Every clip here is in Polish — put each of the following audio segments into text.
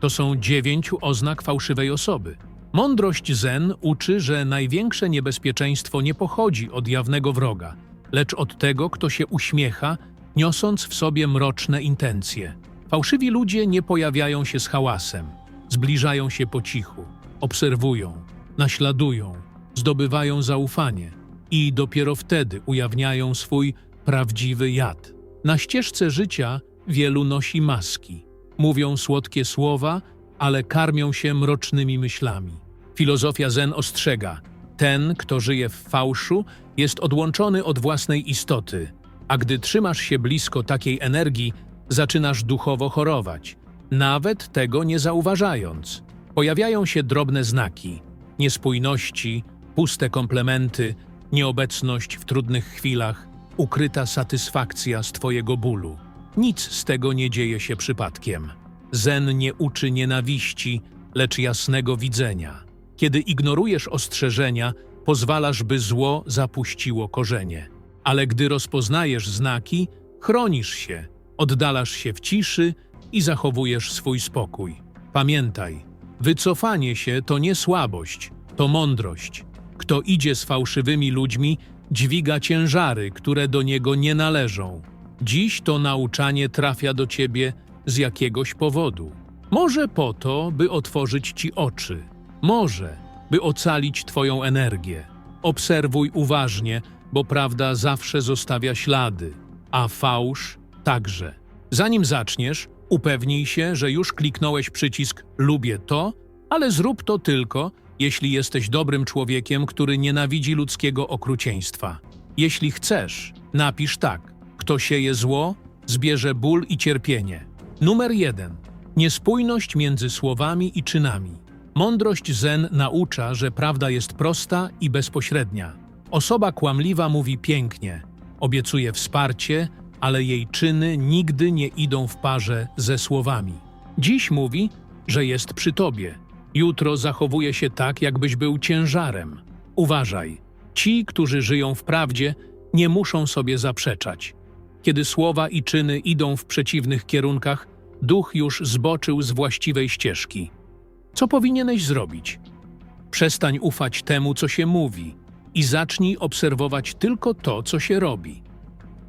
To są dziewięciu oznak fałszywej osoby. Mądrość Zen uczy, że największe niebezpieczeństwo nie pochodzi od jawnego wroga, lecz od tego, kto się uśmiecha, niosąc w sobie mroczne intencje. Fałszywi ludzie nie pojawiają się z hałasem, zbliżają się po cichu, obserwują, naśladują, zdobywają zaufanie i dopiero wtedy ujawniają swój prawdziwy jad. Na ścieżce życia wielu nosi maski, mówią słodkie słowa, ale karmią się mrocznymi myślami. Filozofia Zen ostrzega: ten, kto żyje w fałszu, jest odłączony od własnej istoty, a gdy trzymasz się blisko takiej energii, zaczynasz duchowo chorować, nawet tego nie zauważając. Pojawiają się drobne znaki niespójności, puste komplementy, nieobecność w trudnych chwilach, ukryta satysfakcja z Twojego bólu. Nic z tego nie dzieje się przypadkiem. Zen nie uczy nienawiści, lecz jasnego widzenia. Kiedy ignorujesz ostrzeżenia, pozwalasz, by zło zapuściło korzenie. Ale gdy rozpoznajesz znaki, chronisz się, oddalasz się w ciszy i zachowujesz swój spokój. Pamiętaj, wycofanie się to nie słabość, to mądrość. Kto idzie z fałszywymi ludźmi, dźwiga ciężary, które do niego nie należą. Dziś to nauczanie trafia do ciebie z jakiegoś powodu. Może po to, by otworzyć ci oczy. Może, by ocalić twoją energię. Obserwuj uważnie, bo prawda zawsze zostawia ślady, a fałsz także. Zanim zaczniesz, upewnij się, że już kliknąłeś przycisk Lubię to, ale zrób to tylko, jeśli jesteś dobrym człowiekiem, który nienawidzi ludzkiego okrucieństwa. Jeśli chcesz, napisz tak. Kto sieje zło, zbierze ból i cierpienie. Numer jeden. Niespójność między słowami i czynami. Mądrość Zen naucza, że prawda jest prosta i bezpośrednia. Osoba kłamliwa mówi pięknie, obiecuje wsparcie, ale jej czyny nigdy nie idą w parze ze słowami. Dziś mówi, że jest przy tobie. Jutro zachowuje się tak, jakbyś był ciężarem. Uważaj, ci, którzy żyją w prawdzie, nie muszą sobie zaprzeczać. Kiedy słowa i czyny idą w przeciwnych kierunkach, duch już zboczył z właściwej ścieżki. Co powinieneś zrobić? Przestań ufać temu, co się mówi i zacznij obserwować tylko to, co się robi.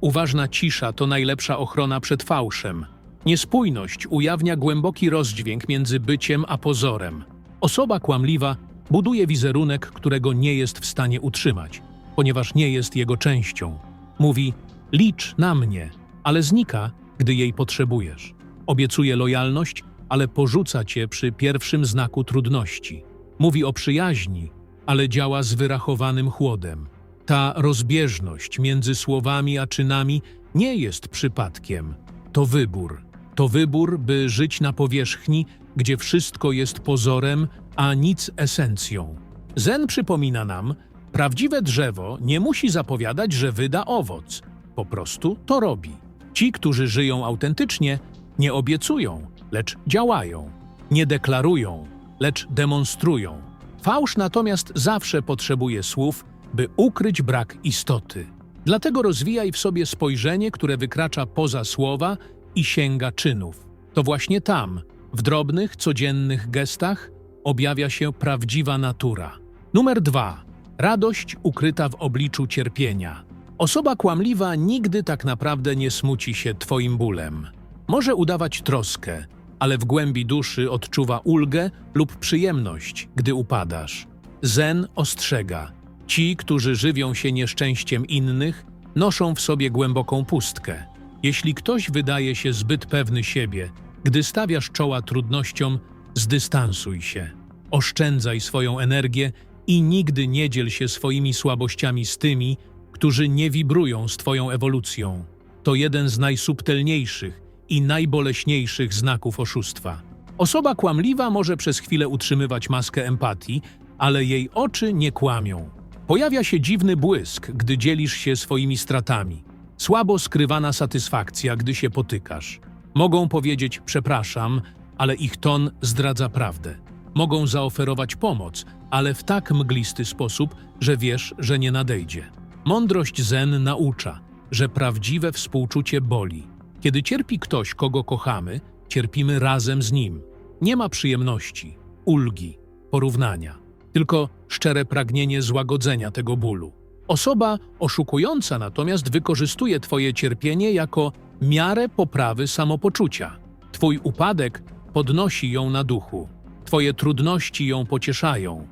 Uważna cisza to najlepsza ochrona przed fałszem. Niespójność ujawnia głęboki rozdźwięk między byciem a pozorem. Osoba kłamliwa buduje wizerunek, którego nie jest w stanie utrzymać, ponieważ nie jest jego częścią. Mówi: licz na mnie, ale znika, gdy jej potrzebujesz. Obiecuje lojalność, ale porzuca cię przy pierwszym znaku trudności. Mówi o przyjaźni, ale działa z wyrachowanym chłodem. Ta rozbieżność między słowami a czynami nie jest przypadkiem. To wybór. To wybór, by żyć na powierzchni, gdzie wszystko jest pozorem, a nic esencją. Zen przypomina nam, prawdziwe drzewo nie musi zapowiadać, że wyda owoc. Po prostu to robi. Ci, którzy żyją autentycznie, nie obiecują, lecz działają. Nie deklarują, lecz demonstrują. Fałsz natomiast zawsze potrzebuje słów, by ukryć brak istoty. Dlatego rozwijaj w sobie spojrzenie, które wykracza poza słowa i sięga czynów. To właśnie tam, w drobnych, codziennych gestach, objawia się prawdziwa natura. Numer dwa. Radość ukryta w obliczu cierpienia. Osoba kłamliwa nigdy tak naprawdę nie smuci się Twoim bólem. Może udawać troskę, ale w głębi duszy odczuwa ulgę lub przyjemność, gdy upadasz. Zen ostrzega. Ci, którzy żywią się nieszczęściem innych, noszą w sobie głęboką pustkę. Jeśli ktoś wydaje się zbyt pewny siebie, gdy stawiasz czoła trudnościom, zdystansuj się. Oszczędzaj swoją energię i nigdy nie dziel się swoimi słabościami z tymi, którzy nie wibrują z Twoją ewolucją. To jeden z najsubtelniejszych i najboleśniejszych znaków oszustwa. Osoba kłamliwa może przez chwilę utrzymywać maskę empatii, ale jej oczy nie kłamią. Pojawia się dziwny błysk, gdy dzielisz się swoimi stratami. Słabo skrywana satysfakcja, gdy się potykasz. Mogą powiedzieć przepraszam, ale ich ton zdradza prawdę. Mogą zaoferować pomoc, ale w tak mglisty sposób, że wiesz, że nie nadejdzie. Mądrość Zen naucza, że prawdziwe współczucie boli. Kiedy cierpi ktoś, kogo kochamy, cierpimy razem z nim. nie ma przyjemności, ulgi, porównania, tylko szczere pragnienie złagodzenia tego bólu. Osoba oszukująca natomiast wykorzystuje Twoje cierpienie jako miarę poprawy samopoczucia. Twój upadek podnosi ją na duchu, Twoje trudności ją pocieszają,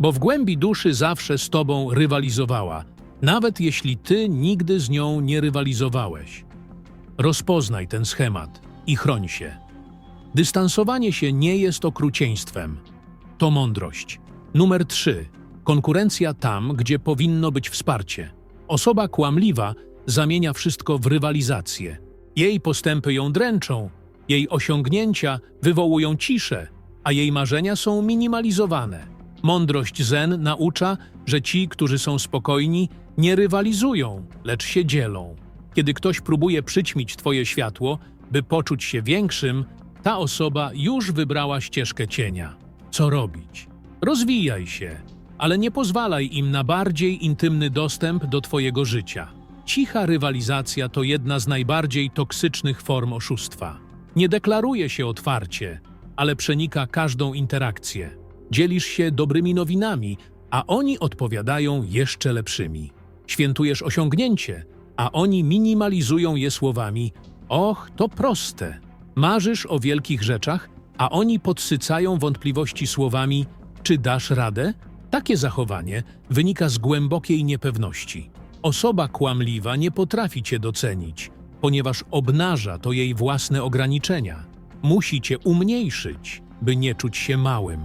bo w głębi duszy zawsze z Tobą rywalizowała, nawet jeśli Ty nigdy z nią nie rywalizowałeś. Rozpoznaj ten schemat i chroń się. Dystansowanie się nie jest okrucieństwem. To mądrość. Numer 3. Konkurencja tam, gdzie powinno być wsparcie. Osoba kłamliwa zamienia wszystko w rywalizację. Jej postępy ją dręczą, jej osiągnięcia wywołują ciszę, a jej marzenia są minimalizowane. Mądrość Zen naucza, że ci, którzy są spokojni, nie rywalizują, lecz się dzielą. Kiedy ktoś próbuje przyćmić Twoje światło, by poczuć się większym, ta osoba już wybrała ścieżkę cienia. Co robić? Rozwijaj się, ale nie pozwalaj im na bardziej intymny dostęp do Twojego życia. Cicha rywalizacja to jedna z najbardziej toksycznych form oszustwa. Nie deklaruje się otwarcie, ale przenika każdą interakcję. Dzielisz się dobrymi nowinami, a oni odpowiadają jeszcze lepszymi. Świętujesz osiągnięcie, a oni minimalizują je słowami: Och, to proste. Marzysz o wielkich rzeczach, a oni podsycają wątpliwości słowami: Czy dasz radę? Takie zachowanie wynika z głębokiej niepewności. Osoba kłamliwa nie potrafi cię docenić, ponieważ obnaża to jej własne ograniczenia. Musi cię umniejszyć, by nie czuć się małym.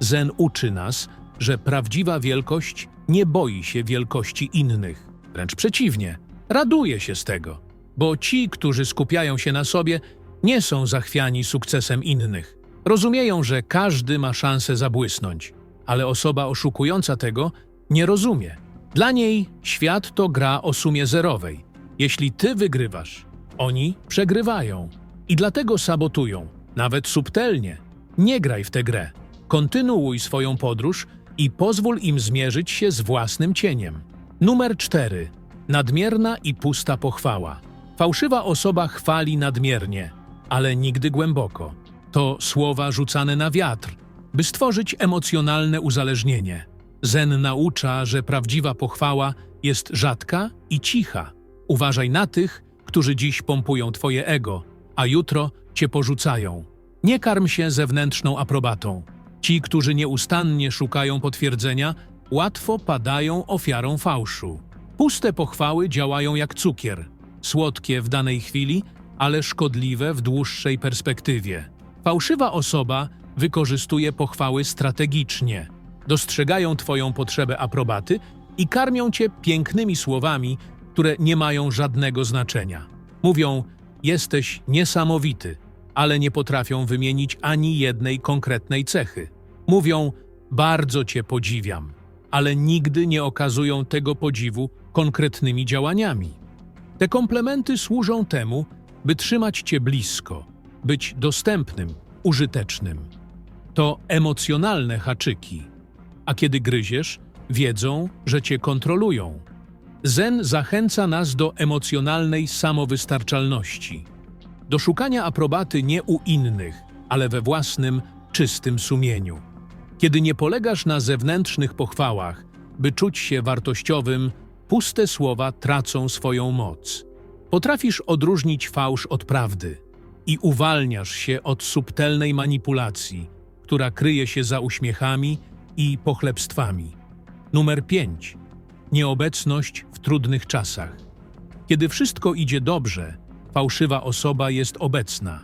Zen uczy nas, że prawdziwa wielkość nie boi się wielkości innych. Wręcz przeciwnie, raduje się z tego, bo ci, którzy skupiają się na sobie, nie są zachwiani sukcesem innych. Rozumieją, że każdy ma szansę zabłysnąć, ale osoba oszukująca tego nie rozumie. Dla niej świat to gra o sumie zerowej. Jeśli ty wygrywasz, oni przegrywają. I dlatego sabotują, nawet subtelnie. Nie graj w tę grę. Kontynuuj swoją podróż i pozwól im zmierzyć się z własnym cieniem. Numer 4. Nadmierna i pusta pochwała. Fałszywa osoba chwali nadmiernie, ale nigdy głęboko. To słowa rzucane na wiatr, by stworzyć emocjonalne uzależnienie. Zen naucza, że prawdziwa pochwała jest rzadka i cicha. Uważaj na tych, którzy dziś pompują twoje ego, a jutro cię porzucają. Nie karm się zewnętrzną aprobatą. Ci, którzy nieustannie szukają potwierdzenia, łatwo padają ofiarą fałszu. Puste pochwały działają jak cukier, słodkie w danej chwili, ale szkodliwe w dłuższej perspektywie. Fałszywa osoba wykorzystuje pochwały strategicznie. Dostrzegają Twoją potrzebę aprobaty i karmią Cię pięknymi słowami, które nie mają żadnego znaczenia. Mówią: Jesteś niesamowity, ale nie potrafią wymienić ani jednej konkretnej cechy. Mówią: Bardzo Cię podziwiam, ale nigdy nie okazują tego podziwu konkretnymi działaniami. Te komplementy służą temu, by trzymać Cię blisko, być dostępnym, użytecznym. To emocjonalne haczyki, a kiedy gryziesz, wiedzą, że Cię kontrolują. Zen zachęca nas do emocjonalnej samowystarczalności, do szukania aprobaty nie u innych, ale we własnym, czystym sumieniu. Kiedy nie polegasz na zewnętrznych pochwałach, by czuć się wartościowym, puste słowa tracą swoją moc. Potrafisz odróżnić fałsz od prawdy i uwalniasz się od subtelnej manipulacji, która kryje się za uśmiechami i pochlebstwami. Numer 5. Nieobecność w trudnych czasach. Kiedy wszystko idzie dobrze, fałszywa osoba jest obecna.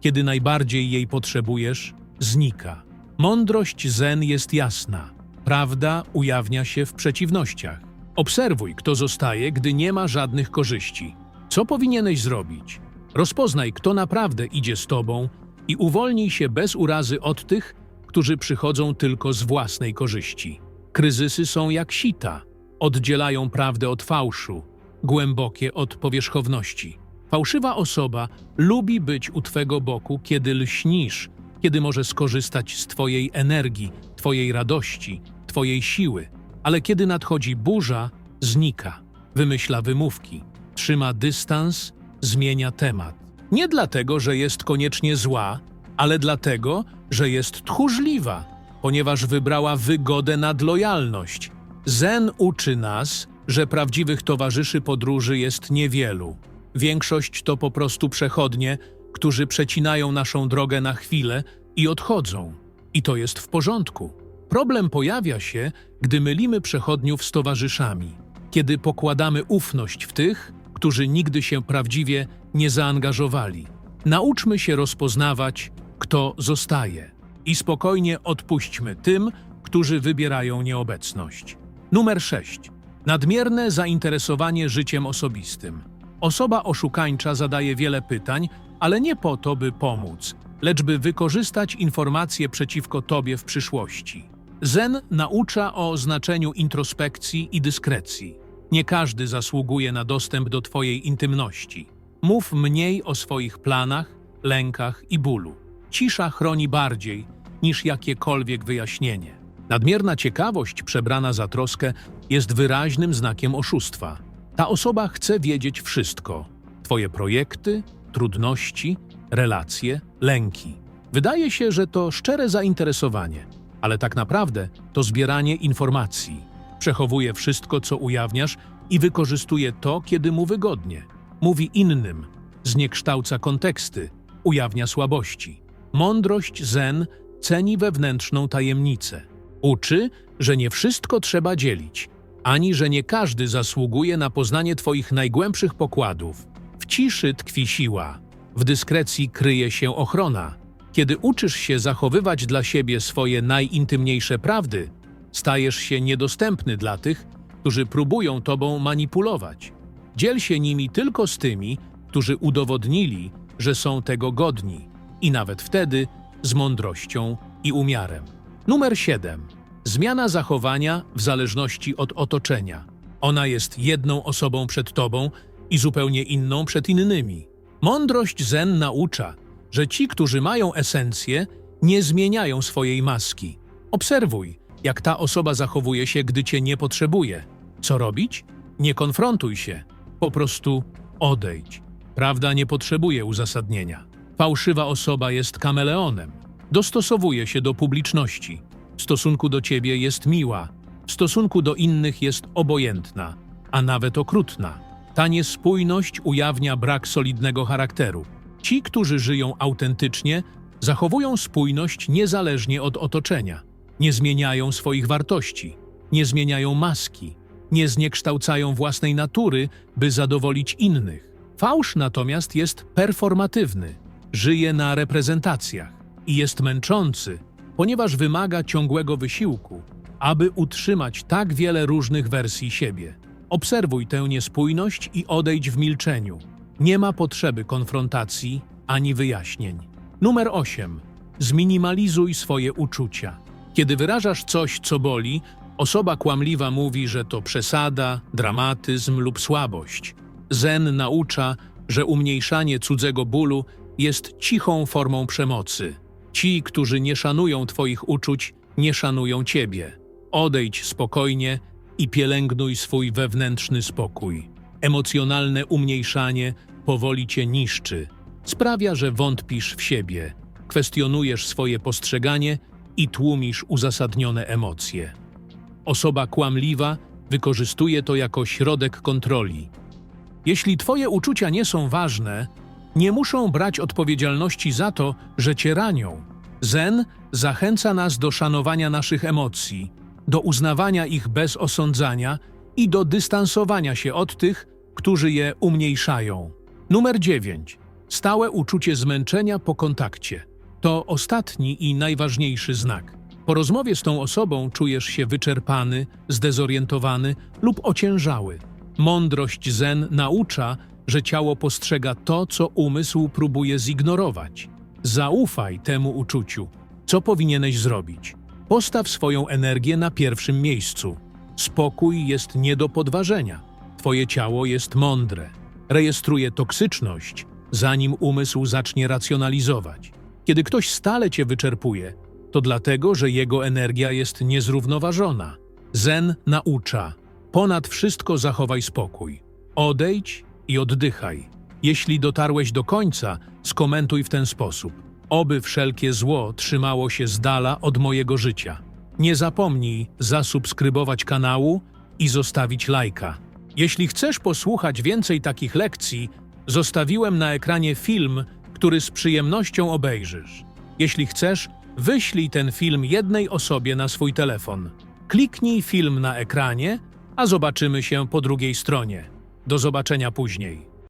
Kiedy najbardziej jej potrzebujesz, znika. Mądrość zen jest jasna. Prawda ujawnia się w przeciwnościach. Obserwuj, kto zostaje, gdy nie ma żadnych korzyści. Co powinieneś zrobić? Rozpoznaj, kto naprawdę idzie z tobą i uwolnij się bez urazy od tych, którzy przychodzą tylko z własnej korzyści. Kryzysy są jak sita, oddzielają prawdę od fałszu, głębokie od powierzchowności. Fałszywa osoba lubi być u twego boku, kiedy lśnisz, kiedy może skorzystać z twojej energii, twojej radości, twojej siły, ale kiedy nadchodzi burza, znika, wymyśla wymówki, trzyma dystans, zmienia temat. Nie dlatego, że jest koniecznie zła, ale dlatego, że jest tchórzliwa, ponieważ wybrała wygodę nad lojalność. Zen uczy nas, że prawdziwych towarzyszy podróży jest niewielu. Większość to po prostu przechodnie, którzy przecinają naszą drogę na chwilę i odchodzą. I to jest w porządku. Problem pojawia się, gdy mylimy przechodniów z towarzyszami, kiedy pokładamy ufność w tych, którzy nigdy się prawdziwie nie zaangażowali. Nauczmy się rozpoznawać, kto zostaje i spokojnie odpuśćmy tym, którzy wybierają nieobecność. Numer 6. Nadmierne zainteresowanie życiem osobistym. Osoba oszukańcza zadaje wiele pytań, ale nie po to, by pomóc, lecz by wykorzystać informacje przeciwko tobie w przyszłości. Zen naucza o znaczeniu introspekcji i dyskrecji. Nie każdy zasługuje na dostęp do twojej intymności. Mów mniej o swoich planach, lękach i bólu. Cisza chroni bardziej niż jakiekolwiek wyjaśnienie. Nadmierna ciekawość przebrana za troskę jest wyraźnym znakiem oszustwa. Ta osoba chce wiedzieć wszystko: Twoje projekty, trudności, relacje, lęki. Wydaje się, że to szczere zainteresowanie, ale tak naprawdę to zbieranie informacji. Przechowuje wszystko, co ujawniasz i wykorzystuje to, kiedy mu wygodnie. Mówi innym, zniekształca konteksty, ujawnia słabości. Mądrość zen ceni wewnętrzną tajemnicę. Uczy, że nie wszystko trzeba dzielić, ani że nie każdy zasługuje na poznanie Twoich najgłębszych pokładów. W ciszy tkwi siła, w dyskrecji kryje się ochrona. Kiedy uczysz się zachowywać dla siebie swoje najintymniejsze prawdy, stajesz się niedostępny dla tych, którzy próbują Tobą manipulować. Dziel się nimi tylko z tymi, którzy udowodnili, że są tego godni, i nawet wtedy z mądrością i umiarem. Numer 7. Zmiana zachowania w zależności od otoczenia. Ona jest jedną osobą przed tobą i zupełnie inną przed innymi. Mądrość Zen naucza, że ci, którzy mają esencję, nie zmieniają swojej maski. Obserwuj, jak ta osoba zachowuje się, gdy cię nie potrzebuje. Co robić? Nie konfrontuj się, po prostu odejdź. Prawda nie potrzebuje uzasadnienia. Fałszywa osoba jest kameleonem. Dostosowuje się do publiczności. W stosunku do ciebie jest miła, w stosunku do innych jest obojętna, a nawet okrutna. Ta niespójność ujawnia brak solidnego charakteru. Ci, którzy żyją autentycznie, zachowują spójność niezależnie od otoczenia. Nie zmieniają swoich wartości, nie zmieniają maski, nie zniekształcają własnej natury, by zadowolić innych. Fałsz natomiast jest performatywny, żyje na reprezentacjach i jest męczący, ponieważ wymaga ciągłego wysiłku, aby utrzymać tak wiele różnych wersji siebie. Obserwuj tę niespójność i odejdź w milczeniu. Nie ma potrzeby konfrontacji ani wyjaśnień. Numer 8. Zminimalizuj swoje uczucia. Kiedy wyrażasz coś, co boli, osoba kłamliwa mówi, że to przesada, dramatyzm lub słabość. Zen naucza, że umniejszanie cudzego bólu jest cichą formą przemocy. Ci, którzy nie szanują Twoich uczuć, nie szanują Ciebie. Odejdź spokojnie i pielęgnuj swój wewnętrzny spokój. Emocjonalne umniejszanie powoli Cię niszczy. Sprawia, że wątpisz w siebie, kwestionujesz swoje postrzeganie i tłumisz uzasadnione emocje. Osoba kłamliwa wykorzystuje to jako środek kontroli. Jeśli Twoje uczucia nie są ważne, nie muszą brać odpowiedzialności za to, że cię ranią. Zen zachęca nas do szanowania naszych emocji, do uznawania ich bez osądzania i do dystansowania się od tych, którzy je umniejszają. Numer 9. Stałe uczucie zmęczenia po kontakcie. To ostatni i najważniejszy znak. Po rozmowie z tą osobą czujesz się wyczerpany, zdezorientowany lub ociężały. Mądrość Zen naucza, że ciało postrzega to, co umysł próbuje zignorować. Zaufaj temu uczuciu. Co powinieneś zrobić? Postaw swoją energię na pierwszym miejscu. Spokój jest nie do podważenia. Twoje ciało jest mądre. Rejestruje toksyczność, zanim umysł zacznie racjonalizować. Kiedy ktoś stale cię wyczerpuje, to dlatego, że jego energia jest niezrównoważona. Zen naucza. Ponad wszystko zachowaj spokój. Odejdź i oddychaj. Jeśli dotarłeś do końca, skomentuj w ten sposób. Oby wszelkie zło trzymało się z dala od mojego życia. Nie zapomnij zasubskrybować kanału i zostawić lajka. Jeśli chcesz posłuchać więcej takich lekcji, zostawiłem na ekranie film, który z przyjemnością obejrzysz. Jeśli chcesz, wyślij ten film jednej osobie na swój telefon. Kliknij film na ekranie, a zobaczymy się po drugiej stronie. Do zobaczenia później.